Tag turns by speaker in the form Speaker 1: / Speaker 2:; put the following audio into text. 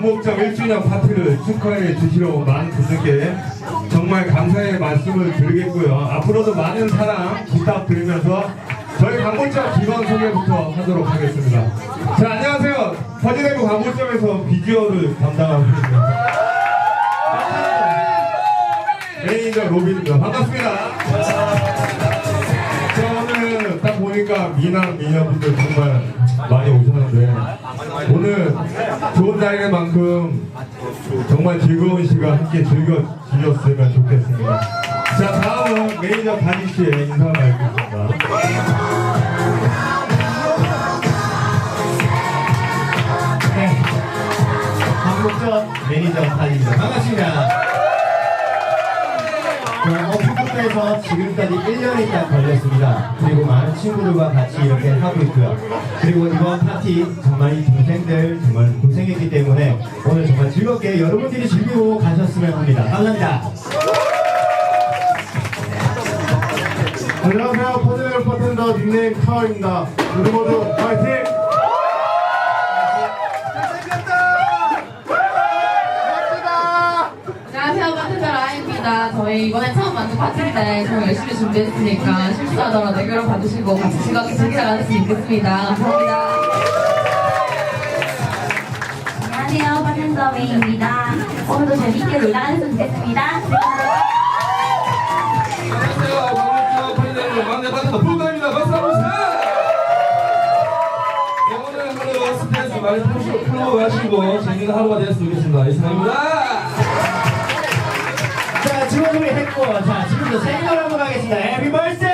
Speaker 1: 강북점 1주년 파티를 축하해 주시러 온 많은 분들께 정말 감사의 말씀을 드리겠고요. 앞으로도 많은 사랑 부탁드리면서 저희 강북점 기관 소개부터 하도록 하겠습니다. 자, 안녕하세요. 퍼지대구 강북점에서 비주얼을 담당하고 있는 매니저 로빈입니다. 반갑습니다. 미남, 미녀분들 정말 많이 오셨는데 오늘 좋은 자리인 만큼 정말 즐거운 시간 함께 즐겨 주셨으면 좋겠습니다. 자, 다음은 매니저 다니 씨의 인사 말씀입니다.
Speaker 2: 네. 매니저 단입니다. 반갑습니다. 자, 오픈부터에서 지금까지 1년이 딱 걸렸습니다. 그리고 많은 친구들과 같이 이렇게 하고 있고요. 그리고 이번 파티 정말 이 동생들 정말 고생했기 때문에 오늘 정말 즐겁게 여러분들이 즐기고 가셨으면 합니다. 감사합니다.
Speaker 3: 안녕하세요. 포즈널 버텐더 닉네임 카와입니다. 모두 모두 파이팅!
Speaker 4: 저희 이번에 처음 만든 파티인데 정말 열심히 준비했으니까 실수하더라도 애교를 봐주시고 같이 즐겁게 즐기다 가셨으면 좋겠습니다. 감사합니다.
Speaker 5: 안녕하세요. 박현서 메이입니다. 오늘도 재밌게 놀다 가셨으면 좋겠습니다.
Speaker 6: 안녕하세요. 반갑습니다. 파이널 막내 파트너 불가입니다. 박수 한번 주세요. 네, 오늘 하루 스트레스 많이 풀고, 풀고 가시고 재밌는 하루가 되었으면 좋겠습니다. 이상입니다.
Speaker 2: 자, 지금 우리 했고, 자, 지금부터 생일 한번 하겠습니다. 해피 벌스데이!